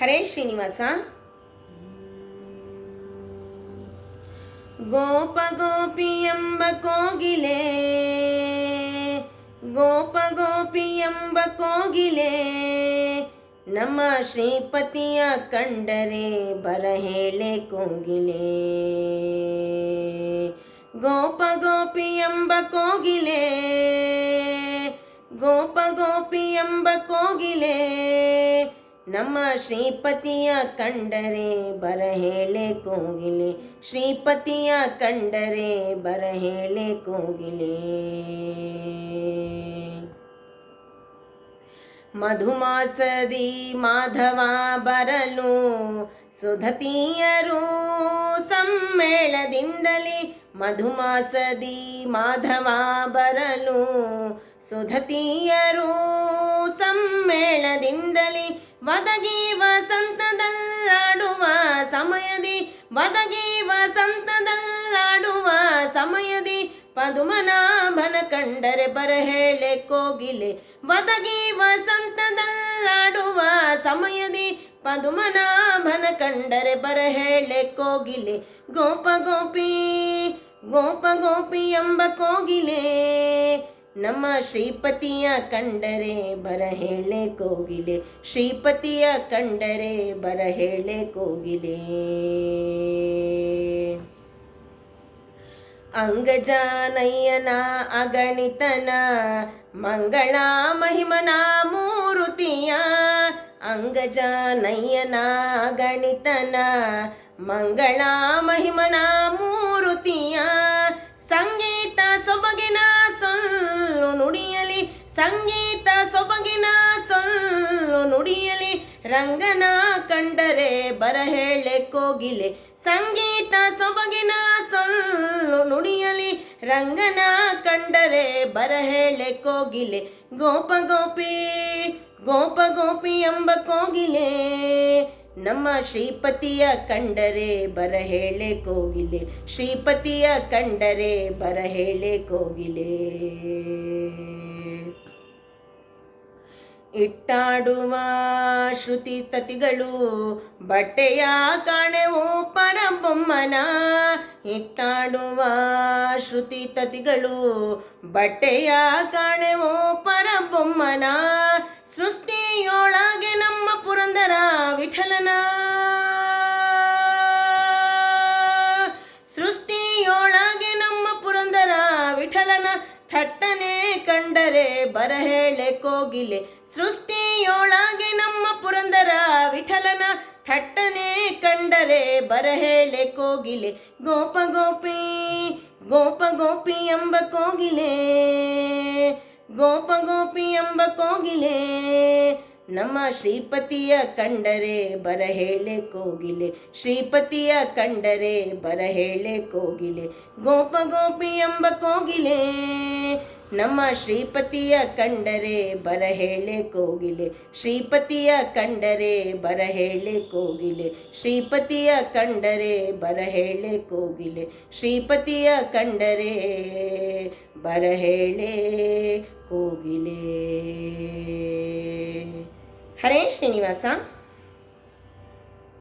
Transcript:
ಹರೇ ಶ್ರೀನಿವಾಸ. ಗೋಪ ಗೋಪಿ ಎಂಬ ಕೋಗಿಲೆ, ಗೋಪ ಗೋಪಿ ಎಂಬ ಕೋಗಿಲೆ, ನಮ್ಮ ಶ್ರೀಪತಿಯ ಕಂಡರೆ ಬರ ಹೇಳೆ ಕೋಗಿಲೆ. ಗೋಪ ಗೋಪಿ ಎಂಬ ಕೋಗಿಲೆ, ಗೋಪ ಗೋಪಿ ಎಂಬ ಕೋಗಿಲೆ ನಮ್ಮ ಶ್ರೀಪತಿಯ ಕಂಡರೆ ಬರ ಹೇಳೆ ಕೋಗಿಲೆ. ಶ್ರೀಪತಿಯ ಕಂಡರೆ ಬರ ಹೇಳೆ ಕೋಗಿಲೆ. ಮಧುಮಾಸದಿ ಮಾಧವ ಬರಲು ಸುಧತಿಯರು ಸಮ್ಮೇಳದಿಂದಲೇ ಮಧುಮಾಸದಿ ಮಾಧವ ಬರಲು ಸುಧತಿಯರು ಸಮ್ಮೇಳದಿಂದಲೇ ವದಗಿ ವಸಂತದಲ್ಲಾಡುವ ಸಮಯದಿ ಮದಗಿ ವಸಂತದಲ್ಲಾಡುವ ಸಮಯದಿ, ಪದುಮನಾಭನ ಕಂಡರೆ ಬರಹೇಳೆ ಕೋಗಿಲೆ. ಮದಗಿ ವಸಂತದಲ್ಲಾಡುವ ಸಮಯದಿ, ಪದುಮನಾಭನ ಕಂಡರೆ ಬರಹೇಳೆ ಕೋಗಿಲೆ. ಗೋಪ ಗೋಪಿ ಗೋಪ ಗೋಪಿ ಎಂಬ ಕೋಗಿಲೆ. ನಮ್ಮ ಶ್ರೀಪತಿಯ ಕಂಡರೆ ಬರ ಹೇಳೆ ಕೋಗಿಲೆ. ಶ್ರೀಪತಿಯ ಕಂಡರೆ ಬರ ಹೇಳೆ ಕೋಗಿಲೆ. ಅಂಗಜಾನಯ್ಯನ ಅಗಣಿತನ, ಮಂಗಳ ಮಹಿಮನ ಮೂರುತಿಯ. ಅಂಗಜಾನಯ್ಯನ ಅಗಣಿತನ, ಮಂಗಳ ಮಹಿಮನ ಮೂರುತಿಯ ಸಂಗೀತ ಸೊಬಗಿನ ಸೊಲ್ಲು ನುಡಿಯಲಿ, ರಂಗನ ಕಂಡರೆ ಬರ ಹೇಳೆ ಕೋಗಿಲೆ. ಸಂಗೀತ ಸೊಬಗಿನ ಸೊಲ್ಲು ನುಡಿಯಲಿ, ರಂಗನ ಕಂಡರೆ ಬರ ಹೇಳೆ ಕೋಗಿಲೆ. ಗೋಪ ಗೋಪಿ ಗೋಪ ಗೋಪಿ ಎಂಬ ಕೋಗಿಲೆ. ನಮ್ಮ ಶ್ರೀಪತಿಯ ಕಂಡರೆ ಬರ ಹೇಳೆ ಕೋಗಿಲೆ. ಶ್ರೀಪತಿಯ ಕಂಡರೆ ಬರ ಹೇಳೆ ಕೋಗಿಲೆ. ಇಟ್ಟಾಡುವ ಶ್ರುತಿ ತತಿಗಳು ಬಟ್ಟೆಯ ಕಾಣೆವು ಪರಬೊಮ್ಮನ. ಇಟ್ಟಾಡುವ ಶ್ರುತಿ ತತಿಗಳು ಬಟ್ಟೆಯ ಕಾಣೆವು ಪರಬೊಮ್ಮನ. ಬರ ಹೇಳೆ ಕೋಗಿಲೆ. ಸೃಷ್ಟಿಯೊಳಗೆ ನಮ್ಮ ಪುರಂದರ ವಿಠಲನ ಥಟ್ಟನೆ ಕಂಡರೆ ಬರ ಹೇಳೆ ಕೋಗಿಲೆ. ಗೋಪ ಗೋಪಿ ಗೋಪ ಗೋಪಿ ಎಂಬ ಕೋಗಿಲೆ. ಗೋಪ ಗೋಪಿ ಎಂಬ ಕೋಗಿಲೆ. ನಮ್ಮ ಶ್ರೀಪತಿಯ ಕಂಡರೆ ಬರ ಹೇಳೆ ಕೋಗಿಲೆ. ಶ್ರೀಪತಿಯ ಕಂಡರೆ ಬರ ಹೇಳೆ ಕೋಗಿಲೆ. ಗೋಪ ಗೋಪಿ ಎಂಬ ಕೋಗಿಲೆ. ನಮ್ಮ ಶ್ರೀಪತಿಯ ಕಂಡರೆ ಬರ ಹೇಳೆ ಕೋಗಿಲೆ. ಶ್ರೀಪತಿಯ ಕಂಡರೆ ಬರ ಹೇಳೆ ಕೋಗಿಲೆ. ಶ್ರೀಪತಿಯ ಕಂಡರೆ ಬರ ಹೇಳೆ ಕೋಗಿಲೆ. ಶ್ರೀಪತಿಯ ಕಂಡರೆ ಬರ ಹೇಳೆ ಕೋಗಿಲೆ. ಹರೇ ಶ್ರೀನಿವಾಸ